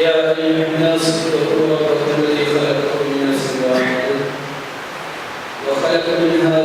يا أيها الناس اتقوا الذي خلقكم من وخلق منها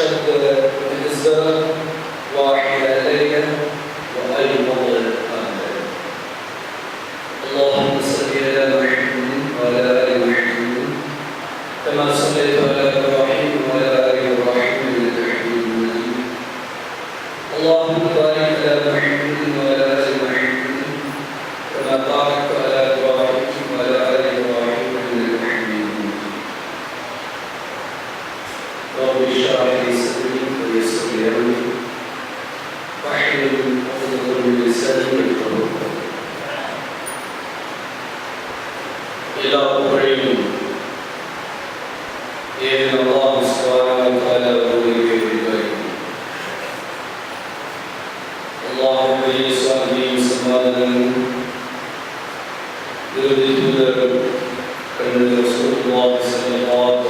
شد الإزار وحلالية وأيضا blocos, em blocos.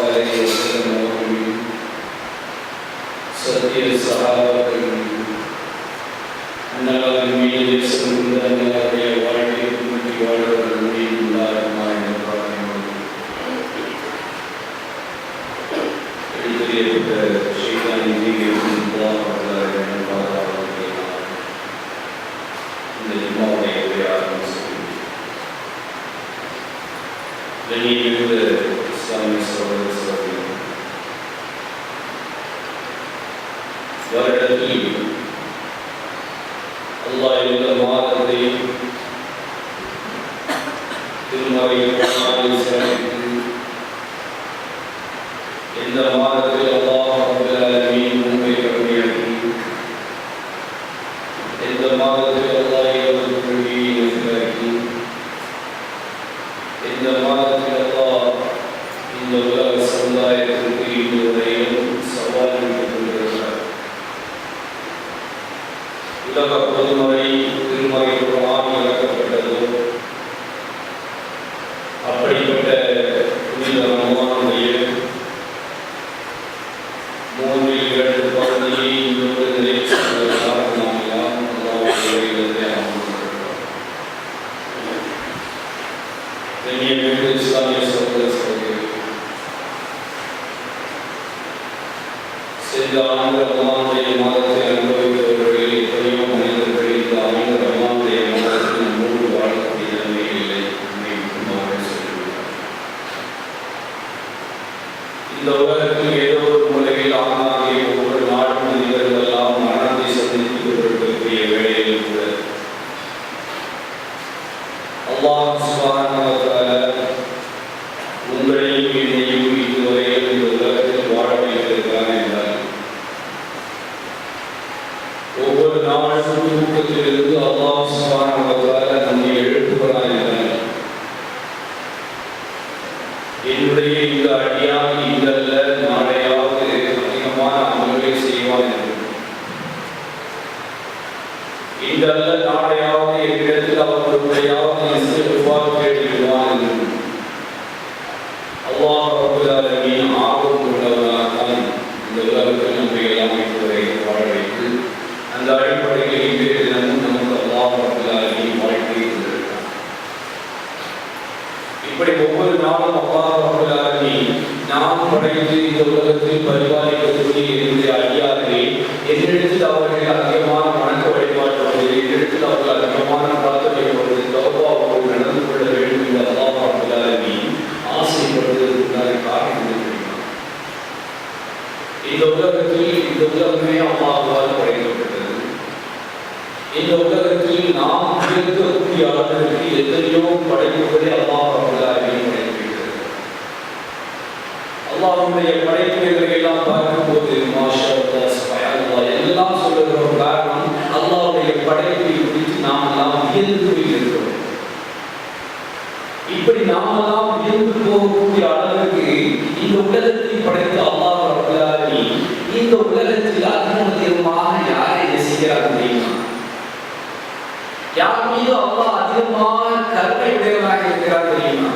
இந்த உலகத்தில் பரிபாலிக்கக்கூடிய என்னுடைய அடியார்களே என்னிடத்தில் அவர்கள் அதிகமான வணக்க வழிபாடு வருவது என்னிடத்தில் அவர்கள் அதிகமான பிரார்த்தனை வருவது தௌபாவோடு நடந்து கொள்ள வேண்டும் என்று அல்லாஹ் ரப்பல் ஆலமீன் காரணம் இந்த உலகத்தில் இந்த உலகமே அம்மாவால் படைக்கப்பட்டது. இந்த உலகத்தில் நாம் இருக்கக்கூடிய அளவிற்கு எத்தனையோ படைப்புகளை அல்லாஹ்வுடைய படைப்புகளை எல்லாம் பார்க்கும்போது எல்லாம் சொல்லுகிற காரணம் அல்லாஹ்வுடைய படைப்பை குறித்து நாம் எல்லாம் வியந்து போயிருக்கிறோம் இப்படி நாமெல்லாம் வியந்து போகக்கூடிய அளவுக்கு இந்த உலகத்தை படைத்த அல்லாஹ் ரப்பல் இந்த உலகத்தில் அதிகமாக யாரை நேசிக்கிறார் தெரியுமா? யார் மீது அல்லாஹ் அதிகமாக கருணை உடையவராக இருக்கிறார் தெரியுமா?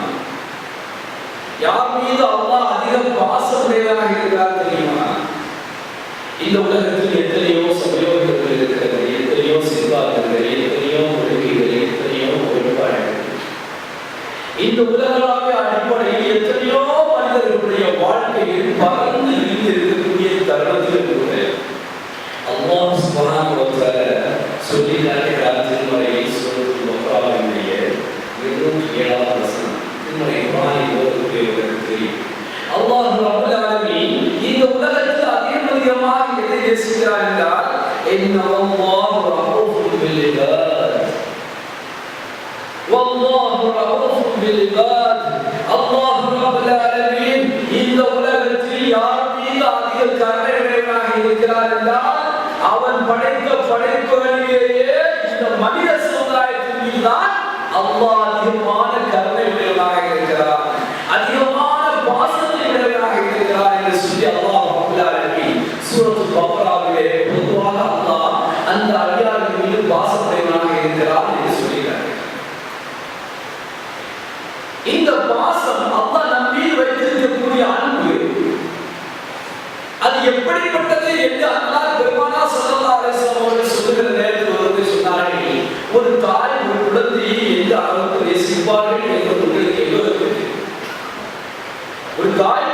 யார் மீது அல்லாஹ் அதிக பாசமுடையவராக இருக்கிறார் தெரியுமா? இந்த உலகத்தில் எத்தனையோ சமயோகங்கள் இருக்கிறது எத்தனையோ சிறுபார்கள் எத்தனையோ ஒழுங்குகள் எத்தனையோ ஒழுங்காடுகள் இந்த உலகளாக அதிகமாக எதை நேசிக்கிறார் என்றால் இந்த உலகத்தில் யார் மீது அதிக கருணையுடையவனாக இருக்கிறார் என்றால் அவன் படைத்த படைப்புகளிலேயே இந்த மனித சமுதாயத்தின் மீதுதான் அல்லாஹ் அதிகமான எப்படிப்பட்டது என்று அல்லாஹ் பெருமானா ஸல்லல்லாஹு அலைஹி வஸல்லம் அவர்கள் சொல்லுகிற நேரத்தில் வந்து சொன்னார்கள் ஒரு தாய் ஒரு குழந்தையை எந்த அளவுக்கு நேசிப்பார்கள் என்பது உங்களுக்கு எல்லோருக்கும் ஒரு தாய்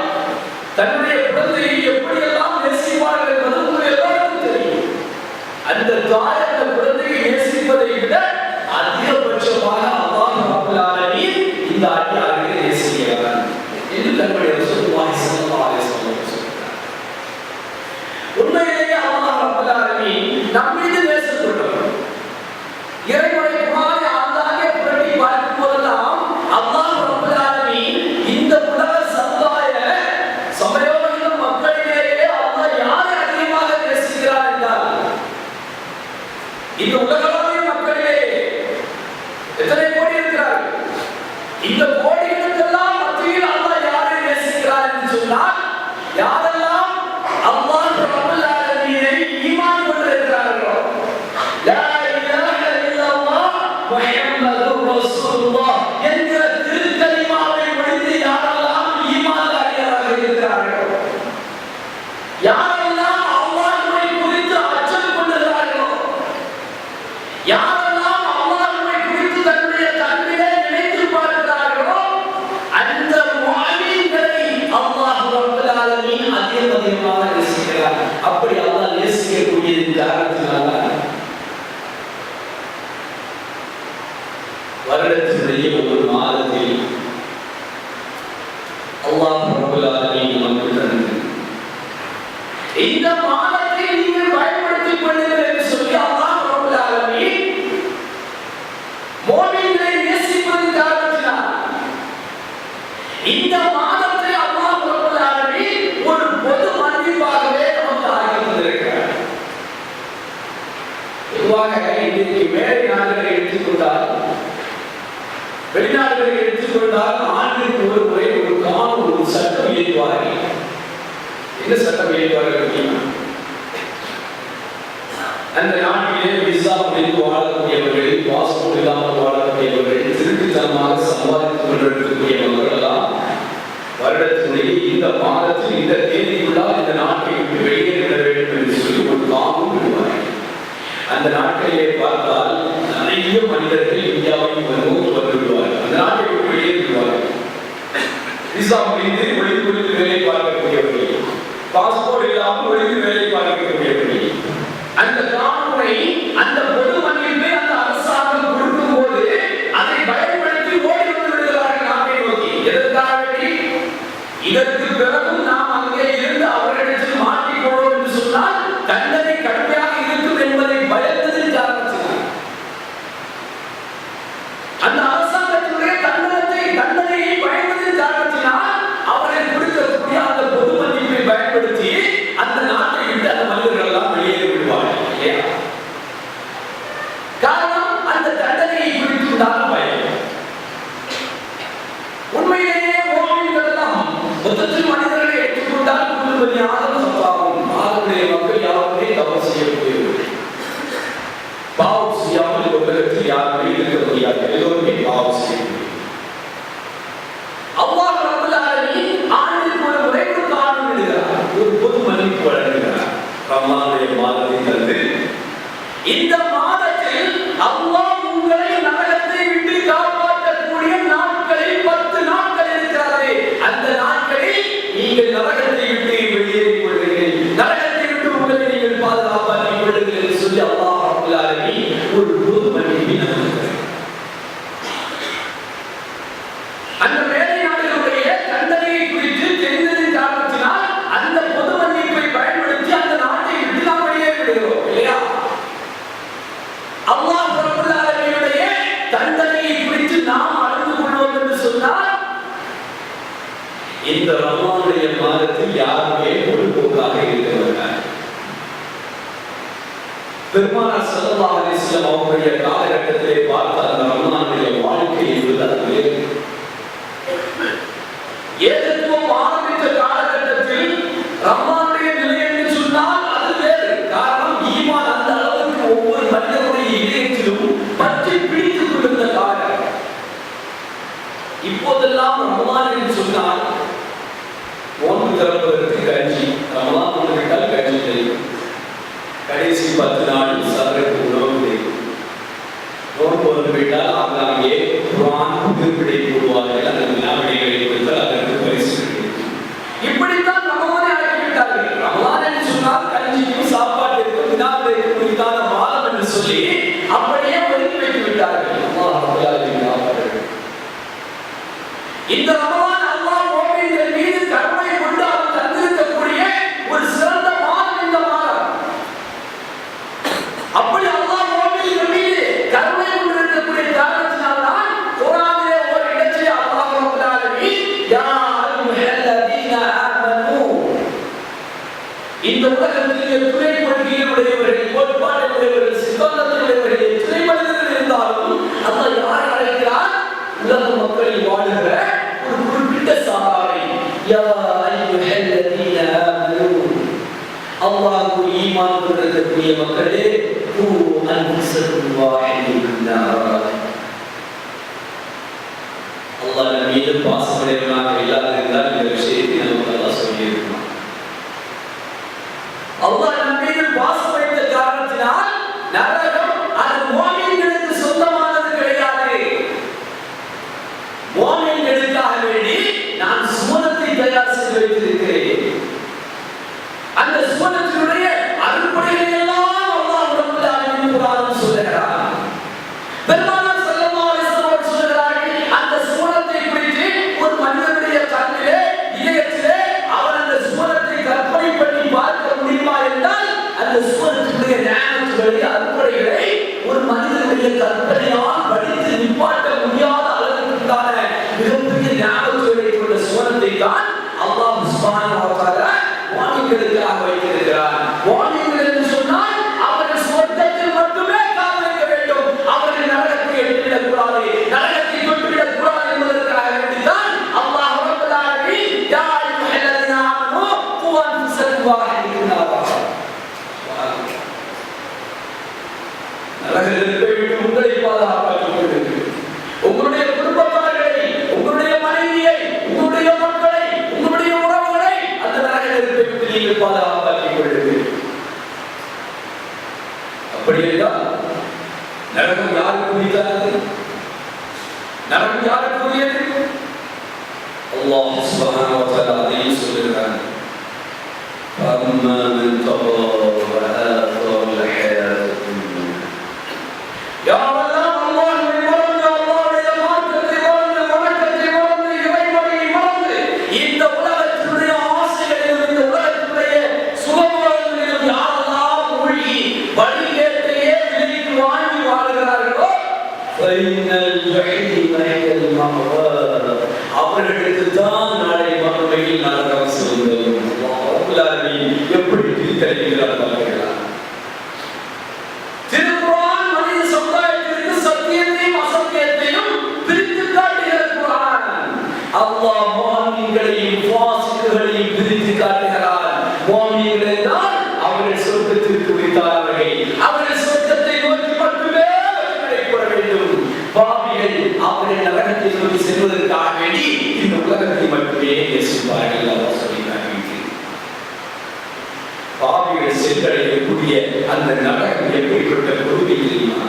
தன்னுடைய குழந்தையை எப்படியெல்லாம் நேசிப்பார்கள் என்பது உங்களுக்கு எல்லாருக்கும் தெரியும். அந்த தாய் ஆலமீன் அதிகம் அதிகமாக அந்த நாட்டிலே விசா முடித்து வாழக்கூடியவர்கள் பாஸ்போர்ட் இல்லாமல் வாழக்கூடியவர்கள் திருட்டுத்தனமாக சம்பாதித்துக் கொண்டிருக்கக்கூடியவர்கள் எல்லாம் வருடத்தினுடைய இந்த மாதத்தில் இந்த தேதிக்குள்ளால் இந்த நாட்டை விட்டு வெளியேற வேண்டும் என்று சொல்லி ஒரு காமும் அந்த நாட்டிலே பார்த்தால் நிறைய மனிதர்கள் இந்தியாவை வந்து வந்துவிடுவார்கள். அந்த நாட்டை விட்டு வெளியேறுவார்கள் விசா முடிந்து ஒளிந்து ஒளிந்து வேலை பார்க்கக்கூடியவர்கள். பாஸ்போர்ட் இல்லாமல் வெளியில் வேலை பார்க்கக்கூடிய அந்த காணொலை அந்த பொது மண்ணில் அந்த அரசாங்கம் கொடுக்கும் போது அதை பயன்படுத்தி ஓடி வந்து விடுகிறார்கள். நாட்டை நோக்கி. எதற்காக இதற்கு பிற இந்த ரமலானுடைய மாதத்தில் யாருமே பொழுதுபோக்காக இருக்க மாட்டார். பெருமானார் சல்லா காலகட்டத்திலே பார்த்த அந்த ரமலான் திறப்பதற்கு கஞ்சி ரமலான் வந்துவிட்டால் கஞ்சி தெரியும் கடைசி பத்து நாள் சதருக்கு உணவு தெரியும் நோன்பு வந்துவிட்டால் அங்காங்கே குரான் குறிப்பிடை கூடுவார்கள் அந்த வினாவிடைகளை குறித்தால் وكذلك قوا أنفسكم وأهليكم نارا الله لم يلبس علينا إلا فإن الجحيم هي المأوى அவர்களுக்கு சொல்லி செல்வதற்காக வேண்டி இந்த உலகத்தில் மட்டுமே பேசுவார்கள் அவர் சொல்லினார்கள் பாவிகளை சென்றடையக்கூடிய அந்த நரகம் எப்படிப்பட்ட பொறுமை தெரியுமா?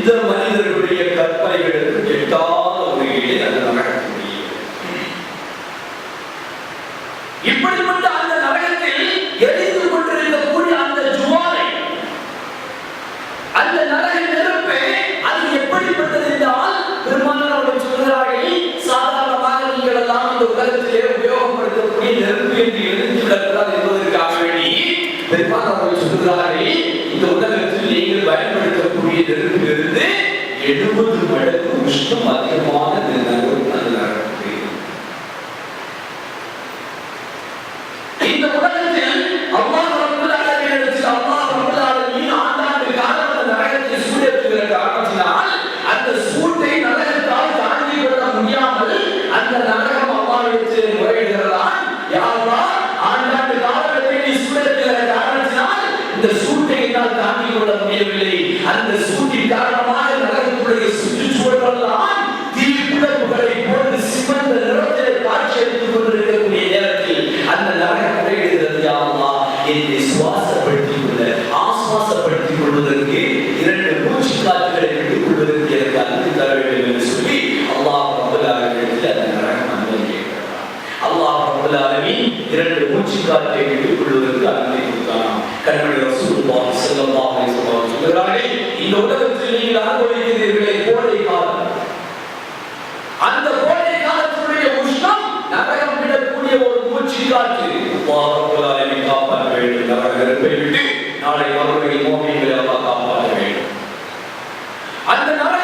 இந்த மனிதர்களுடைய கற்பனைகள் எட்டாத வகையிலே அது நடக்க இப்படிப்பட்ட அந்த நரகத்தில் எரிந்து கொண்டிருக்கக்கூடிய அந்த ஜுவாலை அந்த நரக நெருப்பை அது எப்படிப்பட்டது என்றால் பெருமானார் அவர்கள் சொல்கிறார்கள் சாதாரணமாக நீங்கள் எல்லாம் இந்த உலகத்திலே உபயோகப்படுத்தக்கூடிய நெருப்பு என்று எழுந்து என்பதற்காக வேண்டி பெருமானார் அவர்கள் சொல்கிறார்கள் கோடியிலிருந்து எழுபது மடங்கு விஷ்ணு அதிகமான தினங்கள் நல்லாருக்கு இந்த உலகத்தில் அம்மா அந்த சூட்டை நரகத்தால் தாங்கிக் கொள்ள முடியாமல் அந்த நரகம் அம்மாவிடத்தில் முறையிடுகிறான் வார்த்தை வெளிக்கொள்வதற்கு அனுமதி கொடுத்தாராம் கண்மணி ரசூலுல்லாஹி ஸல்லல்லாஹு அலைஹி இந்த உலகத்தில் நீங்கள் அனுபவிக்கிறீர்களே கோடை காலம். அந்த கோடை காலத்தினுடைய உஷ்ணம் நரகம் விடக்கூடிய ஒரு மூச்சு காற்று. பாரம்பரியத்தை காப்பாற்ற வேண்டும். நரகத்தை விட்டு நாளை மறுபடியும் மோமியங்களை அல்லாஹ் காப்பாற்ற வேண்டும். அந்த நரக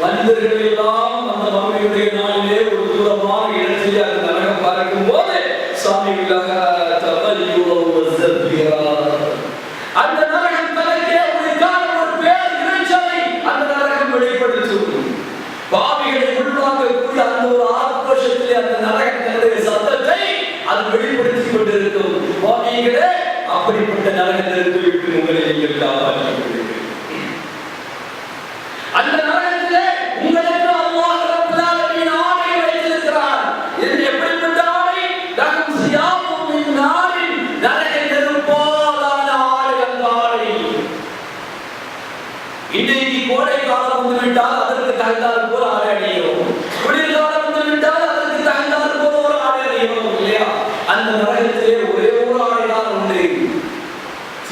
மனிதர்கள் எல்லாம் அந்த மம்மியுடைய நாளிலே ஒரு தூரமான இடத்திலே அது நரகம் பார்க்கும் போது சாமி அந்த நரகம் தனக்கே ஒரு காலம் ஒரு பேர் இறைச்சலை அந்த நரகம் வெளிப்படுத்தும். அப்படிப்பட்ட நரகத்திலிருந்து விட்டு உங்களை நீங்கள் காப்பாற்றும்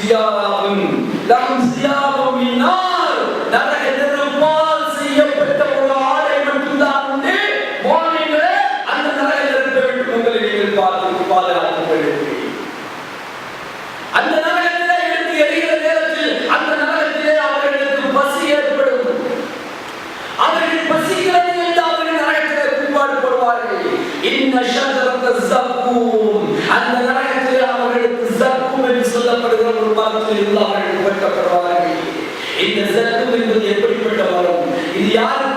ثيابهم لحم ثيابهم النار என்பது எப்படிப்பட்ட வரம் இது யாருக்கு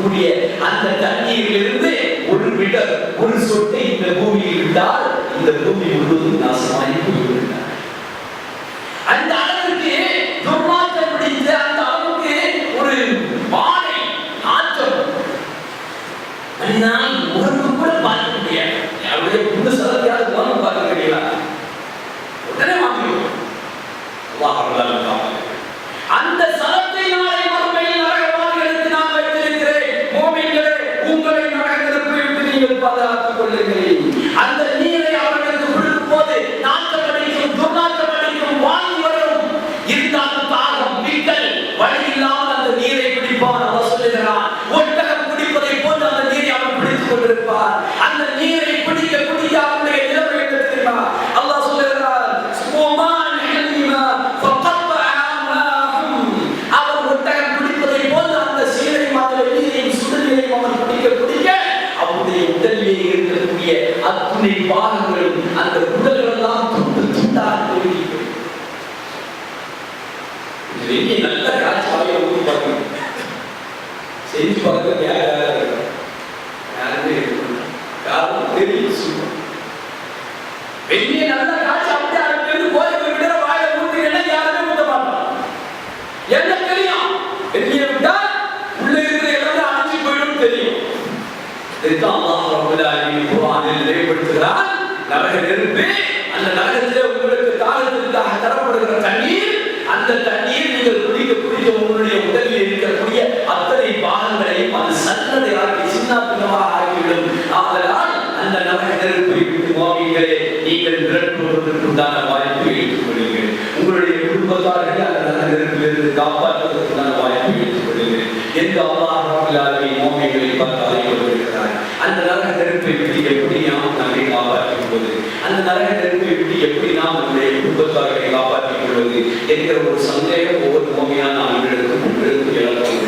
கூடிய அந்த தண்ணீரிலிருந்து ஒரு மீட்டர் ஒரு சொட்டு இந்த பூமியில் விட்டால் இந்த பூமி முழுவதும் நாசமாகி போய்விடும். திரட்டுவதற்குண்டான வாய்ப்பை ஏற்றுக்கொள்கிறேன். உங்களுடைய குடும்பத்தார்கள் அந்த நகரத்திலிருந்து காப்பாற்றுவதற்குண்டான வாய்ப்பை ஏற்றுக்கொள்கிறேன். எந்த அல்லாஹாவை மோமிகளை பார்த்து அறியப்படுகிறார் அந்த நரக நெருப்பை விட்டு எப்படி நாம் நம்மை காப்பாற்றும் போது அந்த நரக நெருப்பை விட்டு எப்படி நாம் நம்முடைய குடும்பத்தார்களை காப்பாற்றிக் கொள்வது என்கிற ஒரு சந்தேகம் ஒவ்வொரு மோமியான ஆண்டுகளுக்கும் எழுந்து எழப்படும்